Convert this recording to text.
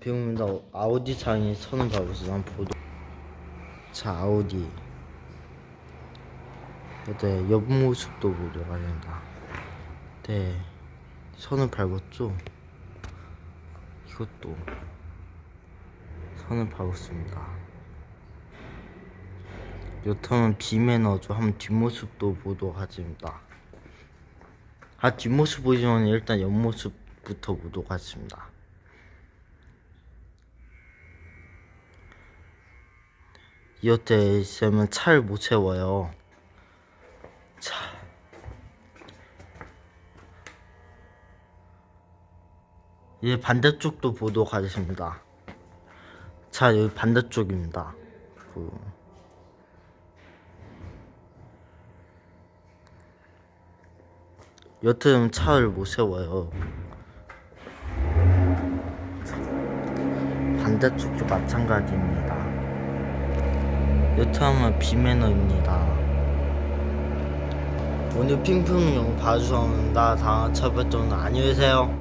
비옵니다. 아우디 차량이 선을 밟아서 한 보도. 자 아우디. 네 옆모습도 보도가 된다. 네 선을 밟았죠. 이것도 선을 밟았습니다. 여타는 비매너죠. 한번 뒷모습도 보도록 하겠습니다. 아 뒷모습 전에 일단 옆모습부터 보도록 하겠습니다. 이어때 있으면 차를 못 세워요. 차. 이제 반대쪽도 보도록 하겠습니다. 자, 여기 반대쪽입니다. 그 여튼 차를 못 세워요. 반대쪽도 마찬가지입니다. 여튼 비매너입니다. 오늘 핑핑 영화 봐주셔서 첫 번째는 안녕히 계세요.